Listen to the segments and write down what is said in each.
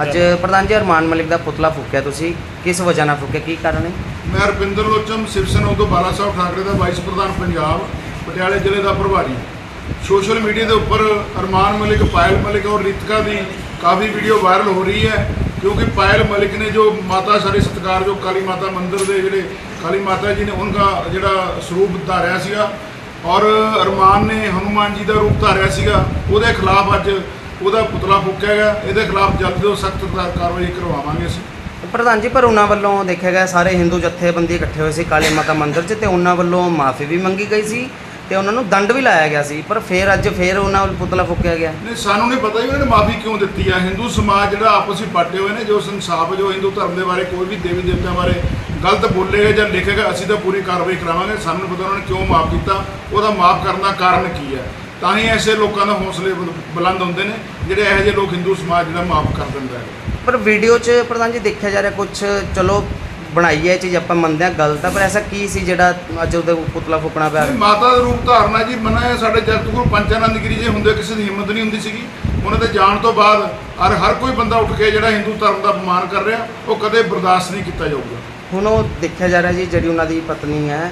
ਅੱਜ ਪ੍ਰਧਾਨ ਜੀ ਅਰਮਾਨ ਮਲਿਕ ਦਾ ਪੁਤਲਾ ਫੂਕਿਆ ਤੁਸੀਂ। ਕਿਸ ਵਜ੍ਹਾ ਨਾਲ ਫੂਕਿਆ? ਕੀ ਕਾਰਨ ਹੈ? ਮੈਂ ਰੁਪਿੰਦਰ ਲੋਚਮ ਸਿਵ ਸੈਨਾ ਉਦੋਂ ਬਾਲਾ ਸਾਹਿਬ ਠਾਕਰੇ ਦਾ ਵਾਈਸ ਪ੍ਰਧਾਨ ਪੰਜਾਬ ਪਟਿਆਲੇ ਜ਼ਿਲ੍ਹੇ ਦਾ ਪ੍ਰਭਾਰੀ। ਸੋਸ਼ਲ ਮੀਡੀਆ ਦੇ ਉੱਪਰ ਅਰਮਾਨ ਮਲਿਕ ਪਾਇਲ ਮਲਿਕ ਔਰ ਰਿਤਕਾ ਦੀ ਕਾਫੀ ਵੀਡੀਓ ਵਾਇਰਲ ਹੋ ਰਹੀ ਹੈ ਕਿਉਂਕਿ ਪਾਇਲ ਮਲਿਕ ਨੇ ਜੋ ਮਾਤਾ ਸਤਿਕਾਰ ਜੋ ਕਾਲੀ ਮਾਤਾ ਮੰਦਿਰ ਦੇ ਜਿਹੜੇ ਕਾਲੀ ਮਾਤਾ ਜੀ ਨੇ ਉਹਨਾਂ ਜਿਹੜਾ ਸਰੂਪ ਧਾਰਿਆ ਸੀਗਾ। ਔਰ ਅਰਮਾਨ ਨੇ ਹਨੂਮਾਨ ਜੀ ਦਾ ਰੂਪ ਧਾਰਿਆ ਸੀਗਾ ਉਹਦੇ ਖਿਲਾਫ ਅੱਜ ਉਹਦਾ ਪੁਤਲਾ ਫੂਕਿਆ ਗਿਆ ਇਹਦੇ ਖਿਲਾਫ ਜਲਦ ਤੋਂ ਸਖਤ ਕਾਰਵਾਈ ਕਰਵਾਵਾਂਗੇ ਅਸੀਂ। ਪ੍ਰਧਾਨ ਜੀ ਪਰ ਉਹਨਾਂ ਵੱਲੋਂ ਦੇਖਿਆ ਗਿਆ ਸਾਰੇ ਹਿੰਦੂ ਜਥੇਬੰਦੀ ਇਕੱਠੇ ਹੋਏ ਸੀ ਕਾਲੀ ਮਾਤਾ ਮੰਦਿਰ 'ਚ ਤੇ ਉਹਨਾਂ ਵੱਲੋਂ ਮਾਫੀ ਵੀ ਮੰਗੀ ਗਈ ਸੀ ਤੇ ਉਹਨਾਂ ਨੂੰ ਦੰਡ ਵੀ ਲਾਇਆ ਗਿਆ ਸੀ ਪਰ ਫਿਰ ਅੱਜ ਫਿਰ ਉਹਨਾਂ ਵੱਲ ਪੁਤਲਾ ਫੂਕਿਆ ਗਿਆ। ਨਹੀਂ ਸਾਨੂੰ ਨਹੀਂ ਪਤਾ ਜੀ ਉਹਨਾਂ ਨੇ ਮਾਫੀ ਕਿਉਂ ਦਿੱਤੀ ਆ। ਹਿੰਦੂ ਸਮਾਜ ਜਿਹੜਾ ਆਪਸ ਵਿੱਚ ਪਾਟੇ ਹੋਏ ਨੇ ਜੋ ਸੰਸਾਪ ਜੋ ਹਿੰਦੂ ਧਰਮ ਦੇ ਬਾਰੇ ਕੋਈ ਵੀ ਦੇਵੀ ਦੇਵਤਿਆਂ ਬਾਰੇ ਗਲਤ ਬੋਲੇਗਾ ਜਾਂ ਲਿਖੇਗਾ ਅਸੀਂ ਤਾਂ ਪੂਰੀ ਕਾਰਵਾਈ ਕਰਾਵਾਂਗੇ। ਸਾਨੂੰ ਪਤਾ ਉਹਨਾਂ ਨੇ ਕਿਉਂ ਮਾਫ ਕੀਤਾ। ਉਹਦਾ ਮਾਫ ਕਰਨ ਦਾ ਕਾਰਨ ਕੀ ਹੈ? ਤਾਂ ਹੀ ਐਸੇ ਲੋਕਾਂ ਦਾ ਹੌਸਲੇ ਬੁਲ- ਬੁਲੰਦ ਹੁੰਦੇ ਨੇ ਜਿਹੜੇ ਇਹੋ ਜਿਹੇ ਲੋਕ ਹਿੰਦੂ ਸਮਾਜ ਜਿਹੜਾ ਮਾਫ ਕਰ ਦਿੰਦਾ ਹੈ। ਪਰ ਵੀਡੀਓ 'ਚ ਪ੍ਰਧਾਨ ਜੀ ਦੇਖਿਆ ਜਾ ਰਿਹਾ ਕੁਝ ਚਲੋ ਬਣਾਈ ਹੈ ਇਹ ਚੀਜ਼ ਆਪਾਂ ਮੰਨਦੇ ਹਾਂ ਗਲਤ ਆ ਪਰ ਐਸਾ ਕੀ ਸੀ ਜਿਹੜਾ ਅੱਜ ਉਹਦੇ ਪੁਤਲਾ ਫੂਕਣਾ ਪਿਆ? ਇਹ ਮਾਤਾ ਦਾ ਰੂਪ ਧਾਰਨਾ ਜੀ ਮਨਾ ਹੈ ਸਾਡੇ ਜਗਤ ਗੁਰੂ ਪੰਚਾਨੰਦ ਗਿਰੀ ਜੀ ਹੁੰਦੇ ਕਿਸੇ ਦੀ ਹਿੰਮਤ ਨਹੀਂ ਹੁੰਦੀ ਸੀਗੀ। ਉਹਨਾਂ ਦੇ ਜਾਣ ਤੋਂ ਬਾਅਦ ਹਰ ਹਰ ਕੋਈ ਬੰਦਾ ਉੱਠ ਕੇ ਜਿਹੜਾ ਹਿੰਦੂ ਧਰਮ ਦਾ ਅਪਮਾਨ ਕਰ ਰਿਹਾ ਉਹ ਕਦੇ ਬਰਦਾਸ਼ਤ ਨਹੀਂ ਕੀਤਾ ਜਾਊਗਾ। ਹੁਣ ਉਹ ਦੇਖਿਆ ਜਾ ਰਿਹਾ ਜੀ ਜਿਹੜੀ ਉਹਨਾਂ ਦੀ ਪਤਨੀ ਹੈ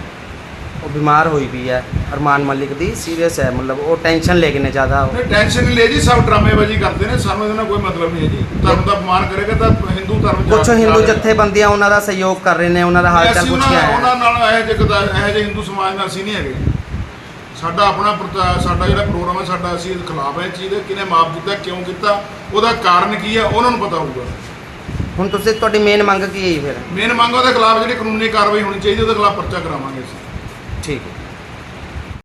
ਉਹ ਬਿਮਾਰ ਹੋਈ ਵੀ ਹੈ। ਅਰਮਾਨ ਮਲਿਕ ਦੀ ਸੀਰੀਅਸ ਹੈ ਮਤਲਬ ਉਹ ਟੈਨਸ਼ਨ ਲੈ ਕੇ ਨੇ ਜ਼ਿਆਦਾ ਨਹੀਂ ਟੈਨਸ਼ਨ ਨਹੀਂ ਲੈ ਜੀ ਸਭ ਡਰਾਮੇਬਾਜ਼ੀ ਕਰਦੇ ਨੇ ਸਾਨੂੰ ਇਹਦੇ ਨਾਲ ਕੋਈ ਮਤਲਬ ਨਹੀਂ ਹੈ ਜੀ। ਧਰਮ ਦਾ ਅਪਮਾਨ ਕਰੇਗਾ ਤਾਂ ਹਿੰਦੂ ਧਰਮ ਜਾ- ਕੁਝ ਹਿੰਦੂ ਜਥੇਬੰਦੀਆਂ ਉਹਨਾਂ ਦਾ ਸਹਿਯੋਗ ਕਰ ਰਹੇ ਨੇ ਉਹਨਾਂ ਦਾ ਹਾਲ ਚਾਲ ਅਸੀਂ ਪੁੱਛ ਉਹਨਾਂ ਉਹਨਾਂ ਨਾਲ ਇਹੋ ਜਿਹੇ ਇਹੋ ਜਿਹੇ ਹਿੰਦੂ ਸਮਾਜ ਨਾਲ ਅਸੀਂ ਨਹੀਂ ਹੈਗੇ। ਸਾਡਾ ਆਪਣਾ ਸਾਡਾ ਜਿਹੜਾ ਪ੍ਰੋਗਰਾਮ ਹੈ ਸਾਡਾ ਅਸੀਂ ਇਹਦੇ ਖਿਲਾਫ ਹੈ ਇਸ ਚੀਜ਼ ਦੇ। ਕਿਹਨੇ ਮਾਫ ਕੀਤਾ ਕਿਉਂ ਕੀਤਾ ਉਹਦਾ ਕਾਰਨ ਕੀ ਹੈ ਉਹਨਾਂ ਨੂੰ ਪਤਾ ਹੋਊਗਾ। ਹੁਣ ਤੁਸੀਂ ਤੁਹਾਡੀ ਮੇਨ ਮੰਗ ਕੀ ਹੈ ਜੀ ਫਿਰ? ਮੇਨ ਮੰਗ ਉਹਦੇ ਖਿਲਾਫ ਜਿਹੜੀ ਕਾਨੂੰਨੀ ਕਾਰਵਾਈ ਹੋਣੀ ਚਾਹੀਦੀ ਉਹਦੇ ਖਿਲਾਫ ਪਰਚਾ ਕਰਾਵਾਂਗੇ ਅਸੀਂ। ਠੀਕ ਹੈ।